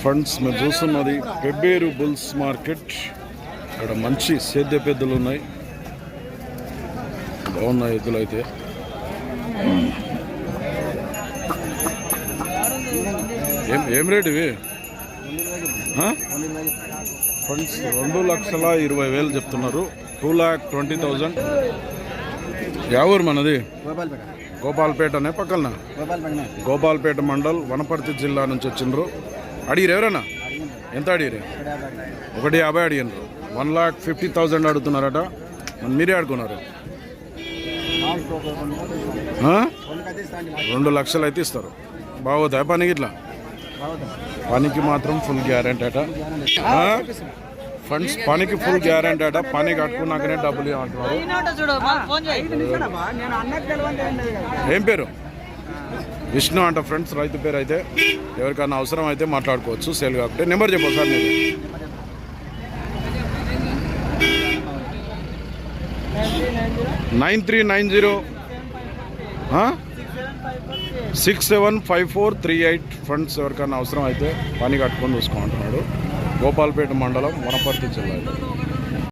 Friends మీరు చూస్తున్నది Pebbair bulls market ఇక్కడ మంచి సేద్య పెద్దలు ఉన్నాయి. బాగున్నాయి ఎద్దులు అయితే. ఏం ఏం రేటు ఇవి? ఫ్రెండ్స్ రెండు లక్షల ఇరవై వేలు చెప్తున్నారు. Two lakh twenty thousand yeah ఊరు మనది గోపాల్పేట గోపాల్పేటనే పక్కన గోపాల్పేట మండల్ వనపర్తి జిల్లా నుంచి వచ్చిండ్రు అడిగిరు ఎవరన్నా ఎంత అడిగిరు ఒకటి యాభై అడిగినారు వన్ లాక్ ఫిఫ్టీ థౌజండ్ అడుగుతున్నారట మరి మీరే ఆడుకున్నారు? రెండు లక్షలు అయితే ఇస్తారు బాగోదా పనికి ఇట్లా పనికి మాత్రం ఫుల్ గ్యారెంటీ అట ఆ? ఫండ్స్ పనికి ఫుల్ గ్యారెంటీ అట. పని కట్టుకున్నాకనే డబ్బులు తెలియదు ఏం పేరు? విష్ణు అంట ఫ్రెండ్స్ రైతు పేరు అయితే ఎవరికైనా అవసరం అయితే మాట్లాడుకోవచ్చు సేల్ కాబట్టి నెంబర్ చెప్పు సార్ మీరు nine three nine zero six seven five four three eight friends ఎవరికైనా అవసరం అయితే పని కట్టుకొని చూసుకోమంటున్నాడు. గోపాల్పేట మండలం వనపర్తి జిల్లా